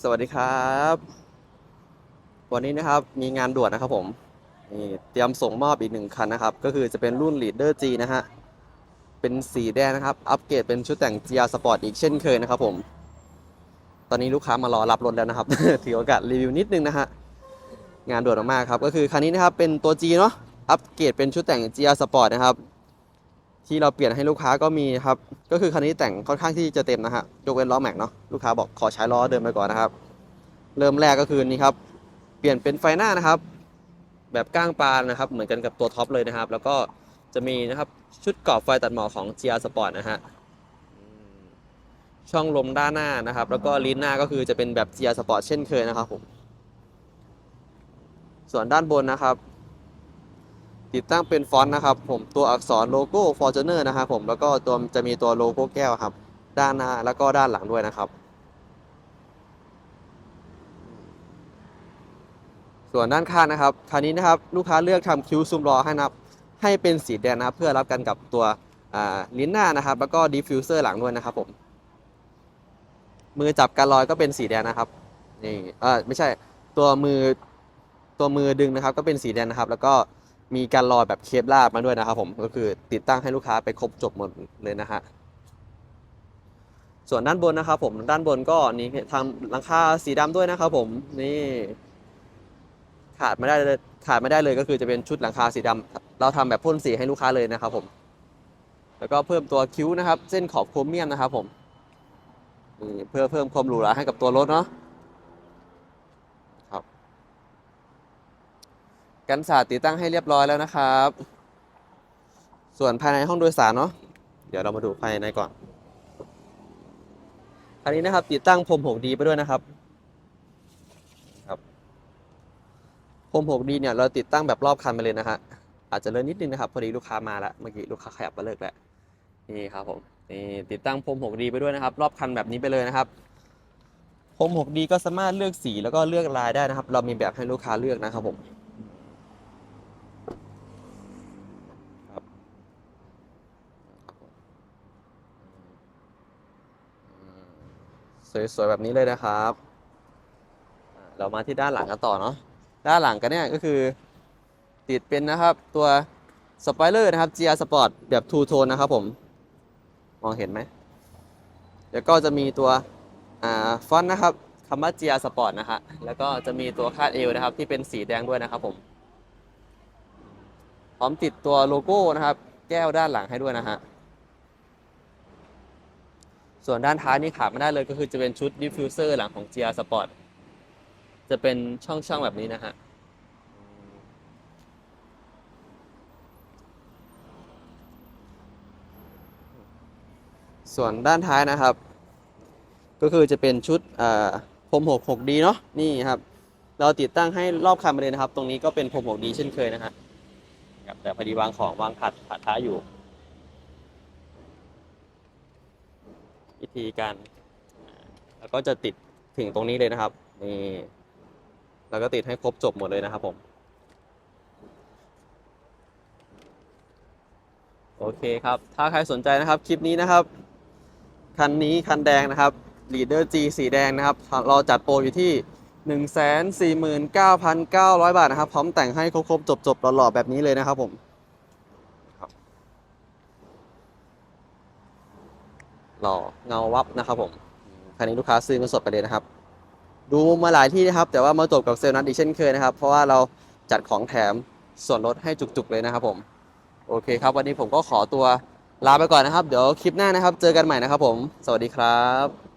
สวัสดีครับ วันนี้นะครับมีงานด่วนนะครับผมนี่เตรียมส่งมอบอีกหนึ่งคันนะครับ ก็คือจะเป็นรุ่น Leader G นะฮะ เป็นสีแดงนะครับ อัปเกรดเป็นชุดแต่ง GR Sport อีกเช่นเคยนะครับผม ตอนนี้ลูกค้ามารอรับรถแล้วนะครับ ถือโอกาสรีวิวนิดนึงนะฮะ งานด่วนมากๆครับ ก็คือคันนี้นะครับเป็นตัว G เนาะ อัปเกรดเป็นชุดแต่ง GR Sport นะครับ ที่เราเปลี่ยนให้ลูกค้าก็มีครับ ก็คือคันนี้แต่งค่อนข้างที่จะเต็มนะฮะยกเว้นล้อแม็กเนาะลูกค้าบอกขอใช้ล้อเดิมไปก่อนนะครับ เริ่มแรกก็คือนี่ครับ เปลี่ยนเป็นไฟหน้านะครับ แบบก้างปานนะครับ เหมือนกันกับตัวท็อปเลยนะครับ แล้วก็จะมีนะครับชุดกรอบไฟตัดหมอกของ GR Sport นะฮะช่องลมด้านหน้านะครับ แล้วก็ลิ้นหน้าก็คือจะเป็นแบบ GR Sport เช่นเคยนะครับผมส่วนด้านบนนะครับ ติดตั้งเป็นฟอนต์นะครับ ผมตัวอักษรโลโก้ Fortuner นะครับผมแล้วก็ตัวจะมีตัวโลโก้แก้วครับ ด้านหน้าแล้วก็ด้านหลังด้วยนะครับ ส่วนด้านข้างนะครับคันนี้นะครับลูกค้าเลือกทำคิ้วซุ้มล้อให้นะครับให้เป็นสีแดงนะครับ เพื่อรับกันกับตัวลิ้นหน้านะครับ แล้วก็ดิฟฟิวเซอร์หลังด้วยนะครับผมมือจับการลอยก็เป็นสีแดงนะครับนี่เออไม่ใช่ตัวมือตัวมือดึงนะครับ ก็เป็นสีแดงนะครับ แล้วก็ มีการลอยแบบเคปลาบมาด้วยนะครับผมก็คือติดตั้งให้ลูกค้าไปครบจบหมดเลยนะฮะส่วนด้านบนนะครับผมด้านบนก็นี่ทำหลังคาสีดำด้วยนะครับผมนี่ขาดไม่ได้ขาดไม่ได้เลยก็คือจะเป็นชุดหลังคาสีดำเราทำแบบพ่นสีให้ลูกค้าเลยนะครับผม แล้วก็เพิ่มตัวคิ้วนะครับ เส้นขอบโครเมียมนะครับผมนี่เพื่อเพิ่มความหรูหราให้กับตัวรถเนาะครับ กันสาดติดตั้งให้เรียบร้อยแล้วนะครับ ส่วนภายในห้องโดยสารเนาะเดี๋ยวเรามาดูภายในก่อนอันนี้นะครับ ติดตั้งพรม 6D ไปด้วยนะครับพรม 6D เนี่ยเราติดตั้งแบบรอบคันไปเลยนะฮะอาจจะเลื่อนนิดนึงนะครับ พอดีลูกค้ามาแล้วเมื่อกี้ลูกค้าขยับมาเลิกแล้วนี่ครับผมนี่ติดตั้งพรม 6D ไปด้วยนะครับ รอบคันแบบนี้ไปเลยนะครับพรม 6D ก็สามารถเลือกสีแล้วก็เลือกลายได้นะครับ เรามีแบบให้ลูกค้าเลือกนะครับผมครับ สวยๆแบบนี้เลยนะครับ เรามาที่ด้านหลังกันต่อเนาะด้านหลังกันเนี่ยก็คือติดเป็นนะครับตัวสปอยเลอร์นะครับ GR Sport แบบ Two Tone นะครับผม มองเห็นไหมแล้วก็จะมีตัวอฟอนต์นะครับคำว่า GR Sport นะฮะแล้วก็จะมีตัวคาดเอวนะครับ ที่เป็นสีแดงด้วยนะครับผม พร้อมติดตัวโลโก้นะครับ แก้วด้านหลังให้ด้วยนะฮะ ส่วนด้านท้ายนี่ขาดไม่ได้เลยก็คือจะเป็นชุดดิฟฟิวเซอร์หลังของ GR Sport จะเป็นช่องๆแบบนี้นะฮะส่วนด้านท้ายนะครับ ก็คือจะเป็นชุดอ่าพรม6 6D เนาะนี่ครับ เราติดตั้งให้รอบคันไปเลยนะครับ ตรงนี้ก็เป็นพรม 6D เช่นเคยนะฮะครับแต่พอดีวางของวางผัดผัดท้ายอยู่ วิธีการแล้วก็จะติดถึงตรงนี้เลยนะครับนี่แล้วก็ติดให้ครบจบหมดเลยนะครับผมโอเคครับ ถ้าใครสนใจนะครับคลิปนี้นะครับ คันนี้คันแดงนะครับ Leader G สีแดงนะครับ เราจัดโปรอยู่ที่ 149,900 บาทนะครับ พร้อมแต่งให้ครบๆจบๆหล่อๆแบบนี้เลยนะครับผมครับ หล่อเงาวับนะครับผมคันนี้ลูกค้าซื้อเงินสดไปเลยนะครับ ดูมาหลายที่นะครับ แต่ว่ามาจบกับเซลล์นัดอีกเช่นเคยนะครับ เพราะว่าเราจัดของแถมส่วนลดให้จุกๆเลยนะครับผมโอเคครับ วันนี้ผมก็ขอตัวลาไปก่อนนะครับ เดี๋ยวคลิปหน้านะครับ เจอกันใหม่นะครับผม สวัสดีครับ